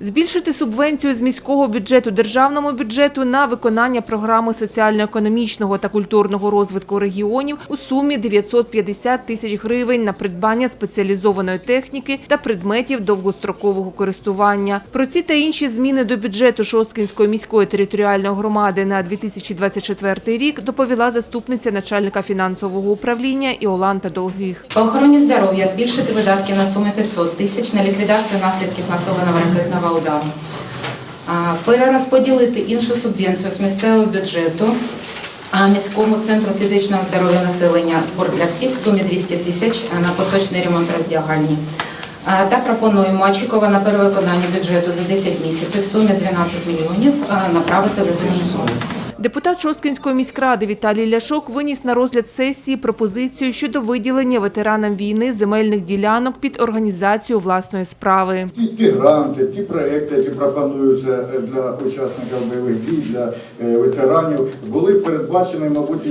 Збільшити субвенцію з міського бюджету державному бюджету на виконання програми соціально-економічного та культурного розвитку регіонів у сумі 950 тисяч гривень на придбання спеціалізованої техніки та предметів довгострокового користування. Про ці та інші зміни до бюджету Шосткінської міської територіальної громади на 2024 рік доповіла заступниця начальника фінансового управління Іоланта Долгих. По охороні здоров'я збільшити видатки на суму 500 тисяч на ліквідацію наслідків масованого ракетного удару. Перерозподілити іншу субвенцію з місцевого бюджету міському центру фізичного здоров'я населення «Спорт для всіх» в сумі 200 тисяч на поточний ремонт роздягальні. Та пропонуємо Очікова на перевиконання бюджету за 10 місяців в сумі 12 мільйонів направити в резервну зону. Депутат Шосткинської міськради Віталій Ляшок виніс на розгляд сесії пропозицію щодо виділення ветеранам війни земельних ділянок під організацію власної справи. Ті, ті гранти, ті проекти, які пропонуються для учасників бойових дій, для е, ветеранів, були передбачені, мабуть,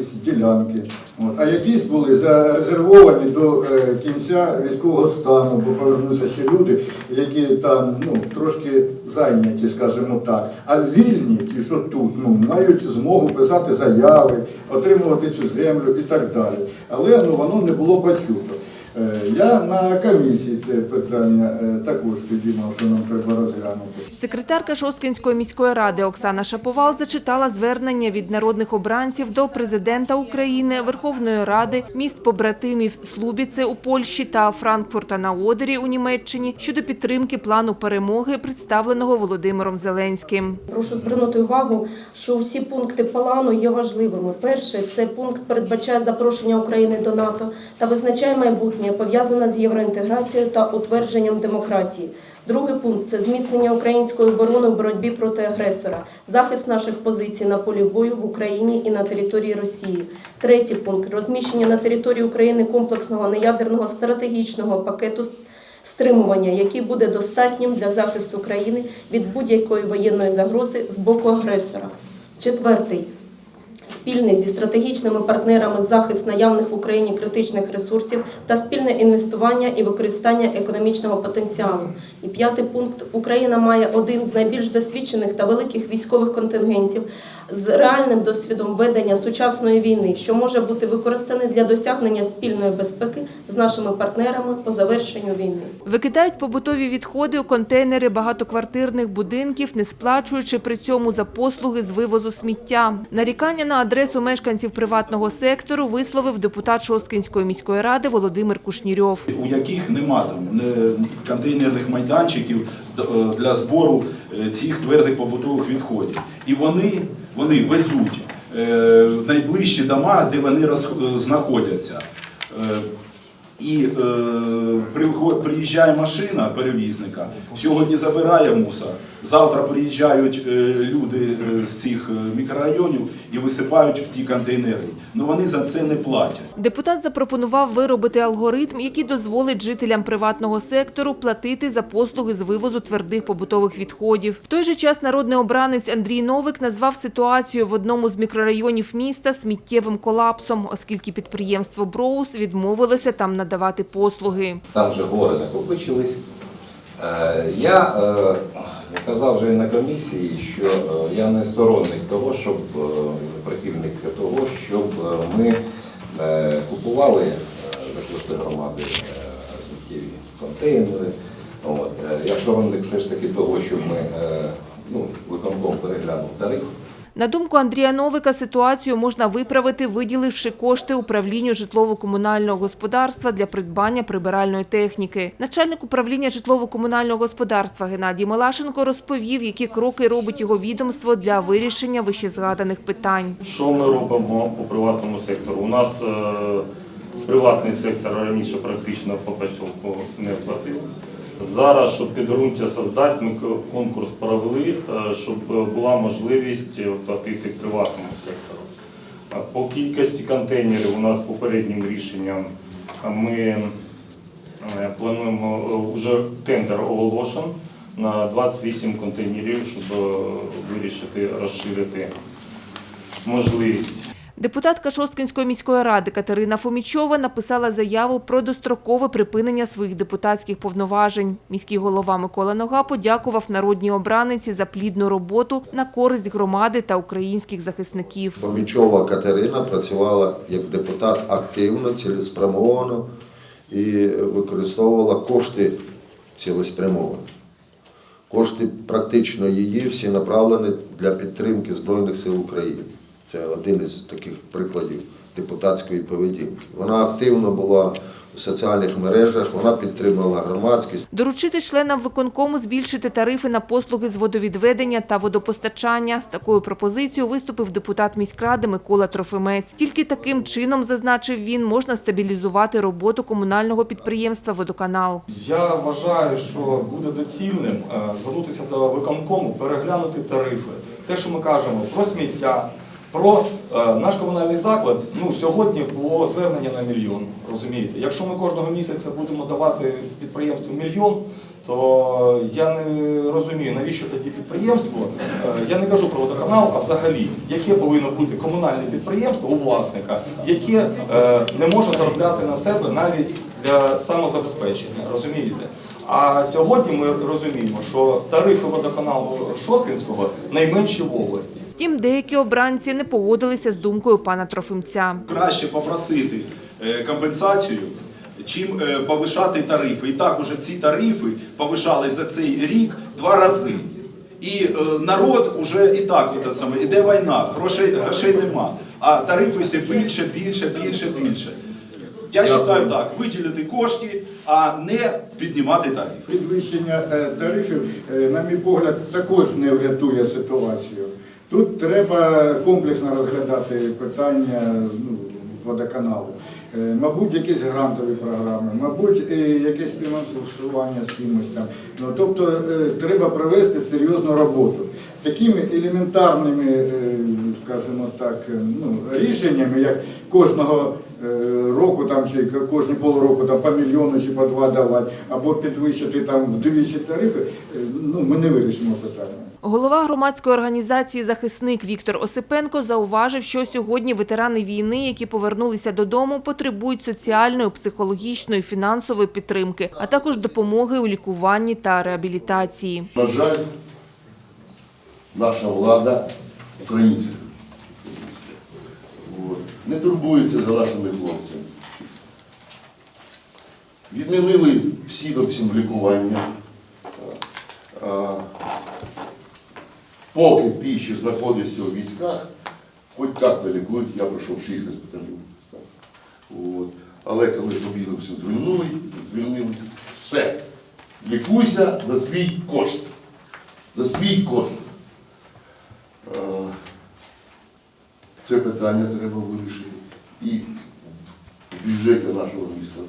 якісь ділянки. От. А якісь були зарезервовані до е, кінця військового стану, бо повернуться ще люди, які там ну, трошки зайняті, скажімо так. А вільні, ті, що тут, ну, мають змогу писати заяви, отримувати цю землю і так далі. Але ну, воно не було почуто. Е, Я на комісії це питання е, також підіймав, що нам треба розглянути. Секретарка Шосткінської міської ради Оксана Шаповал зачитала звернення від народних обранців до президента України, Верховної Ради, міст побратимів Слубіце у Польщі та Франкфурта на Одері у Німеччині щодо підтримки плану перемоги, представленого Володимиром Зеленським. Прошу звернути увагу, що усі пункти плану є важливими. Перший це пункт передбачає запрошення України до НАТО та визначає майбутнє пов'язане з євроінтеграцією та утвердженням демократії. Другий пункт це зміцнення української оборони в боротьбі проти агресора, захист наших позицій на полі бою в Україні і на території Росії. Третій пункт розміщення на території України комплексного неядерного стратегічного пакету стримування, який буде достатнім для захисту країни від будь-якої воєнної загрози з боку агресора. Четвертий спільний зі стратегічними партнерами захист наявних в Україні критичних ресурсів та спільне інвестування і використання економічного потенціалу. І п'ятий пункт Україна має один з найбільш досвідчених та великих військових контингентів з реальним досвідом ведення сучасної війни, що може бути використаний для досягнення спільної безпеки з нашими партнерами по завершенню війни. Викидають побутові відходи у контейнери багатоквартирних будинків, не сплачуючи при цьому за послуги з вивозу сміття. Нарікання на адресу мешканців приватного сектору висловив депутат Шосткінської міської ради Володимир Кушнірьов. у яких нема контейнерних майданчиків е, для збору е, цих твердих побутових відходів. І вони, вони везуть е, найближчі дома, де вони знаходяться. І е, приїжджає машина перевізника, сьогодні забирає мусор, завтра приїжджають е, люди е, з цих е, мікрорайонів і висипають в ті контейнери. Ну вони за це не платять. Депутат запропонував виробити алгоритм, який дозволить жителям приватного сектору платити за послуги з вивозу твердих побутових відходів. В той же час народний обранець Андрій Новик назвав ситуацію в одному з мікрорайонів міста сміттєвим колапсом, оскільки підприємство Броус відмовилося там надавати послуги. там вже гори накопичились. Е, Я казав вже на комісії, що е, я не сторонник того, щоб е, прихильник того, щоб е, ми купували за кошти громади сміттєві контейнери. От. Я сторонник все ж таки того, щоб ми ну, виконком переглянув тариф. На думку Андрія Новика, ситуацію можна виправити, виділивши кошти управлінню житлово-комунального господарства для придбання прибиральної техніки. Начальник управління житлово-комунального господарства Геннадій Милашенко розповів, які кроки робить його відомство для вирішення вищезгаданих питань. Що ми робимо по приватному сектору? У нас е, приватний сектор раніше практично по поселку не платив. Зараз, щоб підґрунтя создати, ми конкурс провели, е, щоб була можливість платити приватному сектору. По кількості контейнерів у нас попереднім рішенням е, ми е, плануємо е, вже тендер оголошен на 28 контейнерів, щоб е, вирішити розширити можливість. Депутатка Шосткинської міської ради Катерина Фомічова написала заяву про дострокове припинення своїх депутатських повноважень. Міський голова Микола Нога подякував народній обраниці за плідну роботу на користь громади та українських захисників. Помічова Катерина працювала як депутат активно, цілеспрямовано і використовувала кошти цілеспрямовано. Кошти практично її всі направлені для підтримки Збройних сил України. Це один із таких прикладів депутатської поведінки. Вона активно була у соціальних мережах, вона підтримувала громадськість. Доручити членам виконкому збільшити тарифи на послуги з водовідведення та водопостачання. З такою пропозицією виступив депутат міськради Микола Трофимець. Тільки таким чином, зазначив він, можна стабілізувати роботу комунального підприємства «Водоканал». Я вважаю, що буде доцільним е, звернутися до виконкому, переглянути тарифи. Те, що ми кажемо про сміття, про е, наш комунальний заклад. Ну сьогодні було звернення на мільйон. Розумієте, якщо ми кожного місяця будемо давати підприємству мільйон. То я не розумію, навіщо тоді підприємство. Е, Я не кажу про водоканал, а взагалі, яке повинно бути комунальне підприємство у власника, яке е, не може заробляти на себе навіть для самозабезпечення. Розумієте? А сьогодні ми розуміємо, що тарифи водоканалу Шосткинського найменші в області. Втім, деякі обранці не погодилися з думкою пана Трофимця. краще попросити е, компенсацію, чим е, повишати тарифи. І так уже ці тарифи повишали за цей рік два рази. І е, народ уже і так от саме, іде війна, грошей, грошей нема. А тарифи все більше, більше, більше, більше. Я вважаю так, виділити кошти, а не піднімати тарифи. Підвищення е, тарифів, е, на мій погляд, також не врятує ситуацію. Тут треба комплексно розглядати питання ну, водоканалу. Е, Мабуть, якісь грантові програми, мабуть, якесь фінансування з кимось там. Ну, тобто треба провести серйозну роботу. Такими елементарними, скажімо так, ну, рішеннями, як кожного там, чи кожні полроку там, по мільйону чи по два давати, або підвищити там вдвічі тарифи, е, ну, ми не вирішимо питання. Голова громадської організації «Захисник» Віктор Осипенко зауважив, що сьогодні ветерани війни, які повернулися додому, потребують соціальної, психологічної, фінансової підтримки, а також допомоги у лікуванні та реабілітації. На жаль, наша влада, українці, не турбується за нашими хлопцями. Відмінили всі всім лікування. Поки ти ще знаходишся у військах, хоч як-то лікують, я пройшов 6 госпіталів. От. Але коли побігли все звільнили, звільнили, все. Лікуйся за свій кошт. За свій кошт. Е, Це питання треба вирішити. І в бюджеті нашого міста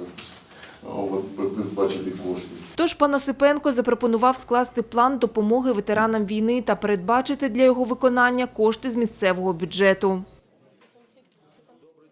передбачити кошти. Тож пан Осипенко запропонував скласти план допомоги ветеранам війни та передбачити для його виконання кошти з місцевого бюджету.